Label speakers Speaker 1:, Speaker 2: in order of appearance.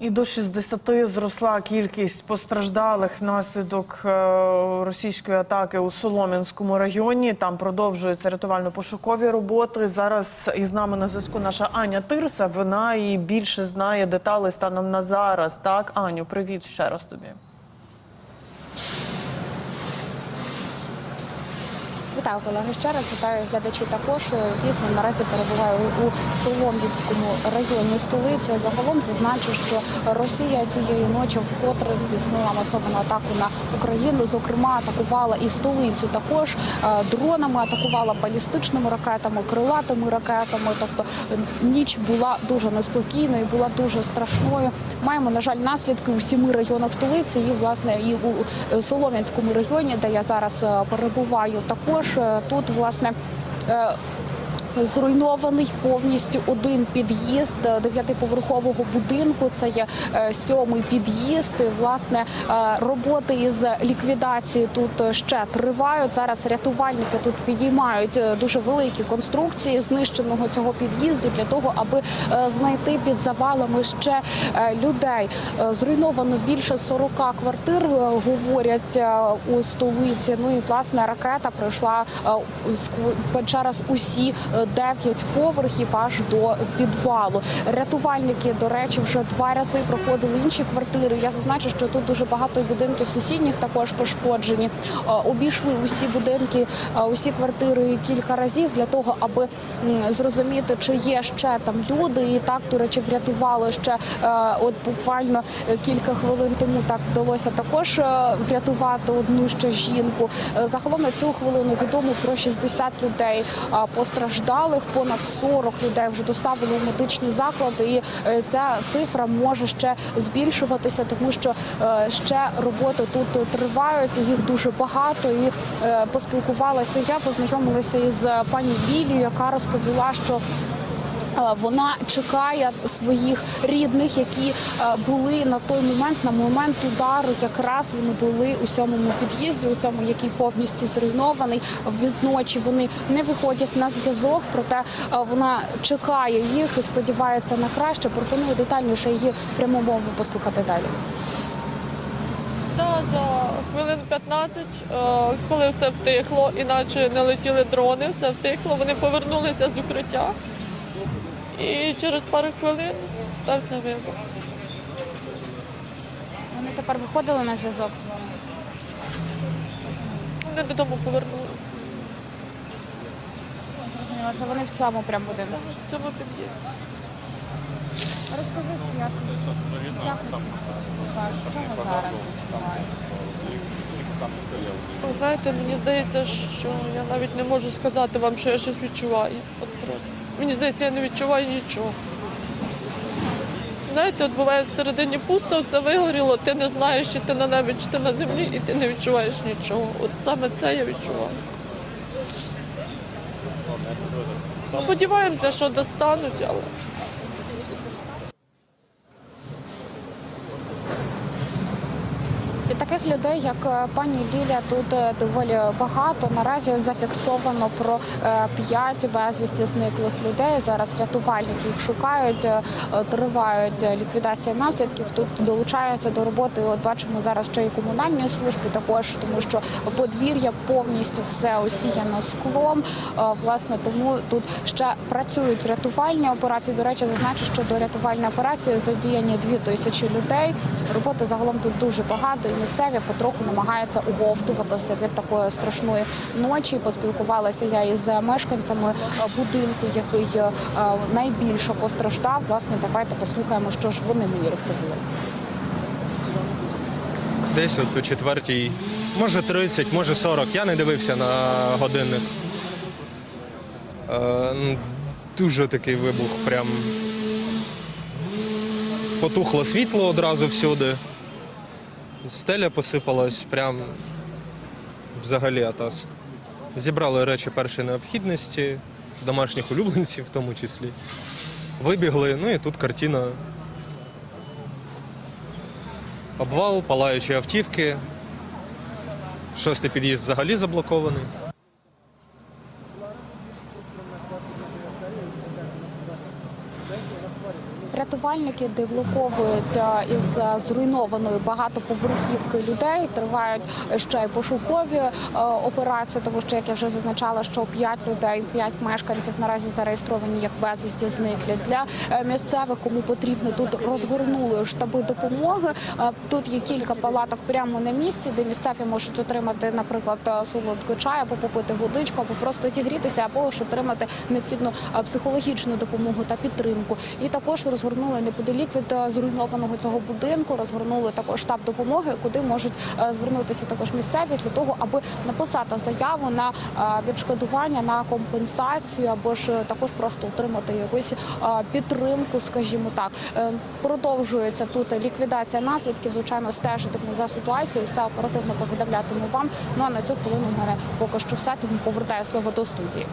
Speaker 1: І до 60 зросла кількість постраждалих внаслідок е, російської атаки у Солом'янському районі. Там продовжуються рятувально-пошукові роботи. Зараз із нами на зв'язку наша Аня Тирса. Вона і більше знає деталей станом на зараз. Так, Аню, привіт ще раз тобі.
Speaker 2: Вітаю колеги ще раз. Вітаю глядачі також. Дійсно наразі перебуваю у Солом'янському районі столиці. Загалом зазначу, що Росія цієї ночі вкотре здійснила масовану атаку на Україну. Зокрема, атакувала і столицю. Також е, дронами атакувала балістичними ракетами, крилатими ракетами. Тобто е, ніч була дуже неспокійною, була дуже страшною. Маємо на жаль наслідки у сіми районах столиці і власне і у е, Солом'янському районі, де я зараз е, перебуваю. Також е, тут власне. Зруйнований повністю один під'їзд е, дев'ятиповерхового будинку. Це є е, сьомий під'їзд. Власне е, роботи із ліквідації тут ще тривають. Зараз рятувальники тут підіймають дуже великі конструкції знищеного цього під'їзду для того, аби знайти під завалами ще людей. Зруйновано більше 40 квартир, говорять у столиці. Ну і власне ракета пройшла через усі е, дев'ять поверхів аж до підвалу. Рятувальники, до речі, вже два рази проходили інші квартири. Я зазначу, що тут дуже багато будинків сусідніх також пошкоджені. Е, Обійшли усі будинки, е, усі квартири кілька разів для того, аби зрозуміти, чи є ще там люди. І так, до речі, врятували ще е, от буквально кілька хвилин тому так вдалося також врятувати одну ще жінку. Загалом на цю хвилину відомо про 60 людей е, постраждалих, понад 40 людей вже доставили у медичні заклади. І е, ця цифра може ще збільшуватися, тому що е, ще роботи тут тривають. Їх дуже багато. І е, поспілкувалася я, познайомилася із пані Білі, яка розповіла, що Вона чекає своїх рідних, які е, були на той момент, на момент удару. Якраз вони були у сьомому під'їзді, у цьому який повністю зруйнований. Відночі вони не виходять на зв'язок, проте е, вона чекає їх і сподівається на краще. Пропоную детальніше її пряму мову послухати далі.
Speaker 3: Да, за хвилин 15, е, коли все втихло, іначе не летіли дрони, все втихло, вони повернулися з укриття. І через пару хвилин стався вибух.
Speaker 2: Вони тепер виходили на зв'язок з вами.
Speaker 3: Вони додому повернулися
Speaker 2: Зрозуміло, це вони в цьому прям будинку.
Speaker 3: в цьому під'їзді.
Speaker 2: Розкажіть, як, як що ви зараз?
Speaker 3: Ви знаєте, мені здається, що я навіть не можу сказати вам, що я щось відчуваю. От просто. Мені здається, я не відчуваю нічого. Знаєте, от буває всередині пусто, все вигоріло, ти не знаєш, чи ти на небі, чи ти на землі, і ти не відчуваєш нічого. От саме це я відчуваю. Сподіваємося, що достануть, але.
Speaker 2: Таких людей, як е, пані Ліля, тут е, доволі багато. Наразі зафіксовано про е, п'ять безвісті зниклих людей. Зараз рятувальники їх шукають, тривають ліквідація наслідків. Тут долучаються до роботи. От бачимо зараз ще і комунальні служби, також тому, що подвір'я повністю все осіяно склом. Власне, тому тут ще працюють рятувальні операції. До речі, зазначу, що до рятувальної операції задіяні дві тисячі людей. Роботи загалом тут дуже багато, і місцеві потроху намагаються уговтуватися від такої страшної ночі. Поспілкувалася я із мешканцями е, будинку, який е, найбільше постраждав. Власне, давайте послухаємо, що ж вони мені розповіли.
Speaker 4: Десь от у четвертій, може 30, може 40. Я не дивився на годинник. Е, дуже такий вибух, прям потухло світло одразу всюди. Стеля посипалась, прям взагалі атас. Зібрали речі першої необхідності, домашніх улюбленців в тому числі. Вибігли, ну і тут картина Обвал, палаючі автівки. Шостий під'їзд взагалі заблокований.
Speaker 2: Рятувальники деблоковують е, із е, зруйнованої багатоповерхівки людей. Тривають ще й пошукові е, операції, тому що як я вже зазначала, що 5 людей, 5 мешканців наразі зареєстровані як безвісті зниклі. Для місцевих, кому потрібно, тут розгорнули штаби допомоги. Тут є кілька палаток прямо на місці, де місцеві можуть отримати, наприклад, солодкий чай або попити водичку, або просто зігрітися, або ж отримати необхідну психологічну допомогу та підтримку. І також розгорнули неподалік від е, зруйнованого цього будинку. Розгорнули також штаб допомоги, куди можуть е, звернутися також місцеві для того, аби написати заяву на е, відшкодування на компенсацію, або ж також просто отримати якусь підтримку, скажімо так. Продовжується тут ліквідація наслідків. Звичайно, стежитимемо за ситуацією, все оперативно повідомлятиму вам. Ну а на цю хвилину в мене поки що все. Тому повертаю слово до студії.